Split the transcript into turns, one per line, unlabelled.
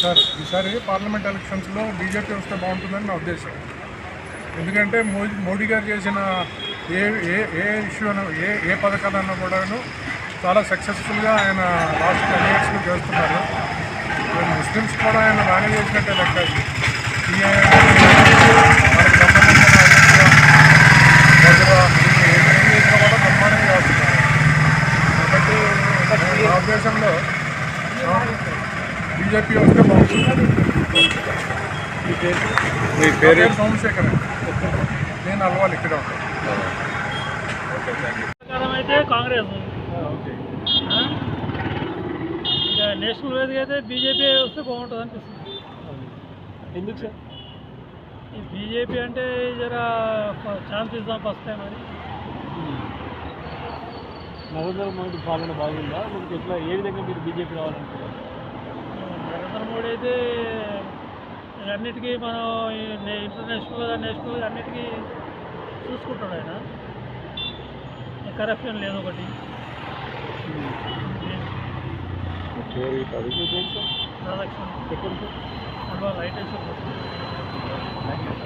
Sir ఈసారి parliament ఎలక్షన్స్లో BJP వస్తే బాగుంటుందని నా ఉద్దేశం ఎందుకంటే మోదీ మోడీ గారు చేసిన ఏ ఏ ఏ ఇష్యూ అన్న ఏ ఏ పథకాలన్నా కూడాను చాలా సక్సెస్ఫుల్గా ఆయన లాస్ట్ టెన్ ఇయర్స్లో చేస్తున్నారు ముస్లిమ్స్ కూడా ఆయన బాగానే చేసినట్టే లెక్క కూడా బ్రహ్మాండంగా చేస్తున్నారు కాబట్టి నా ఉద్దేశంలో బీజేపీ వస్తే బాగుంటుంది.
మీ పేరు?
సోమశేఖర్ నేను అలవాలి ఇక్కడ
అయితే కాంగ్రెస్. నేషనల్ వేదిక అయితే బీజేపీ వస్తే బాగుంటుంది అనిపిస్తుంది.
ఎందుకు సార్?
ఈ బీజేపీ అంటే జర ఛాన్స్ ఇద్దాం ఫస్ట్ టైం అని.
నరేంద్ర మోడీ పాలన బాగుందా? మీకు ఎట్లా ఏ విధంగా మీరు బీజేపీ రావాలనుకుంటున్నారు?
నరేంద్ర మోడీ అయితే అన్నిటికీ మనం ఈ నే- ఇంటర్నేషనల్గా నేషనల్గా అన్నిటికీ చూసుకుంటాడు ఆయన. కరప్షన్ లేదు ఒకటి.
ఎక్కడ
లైట్ వేసి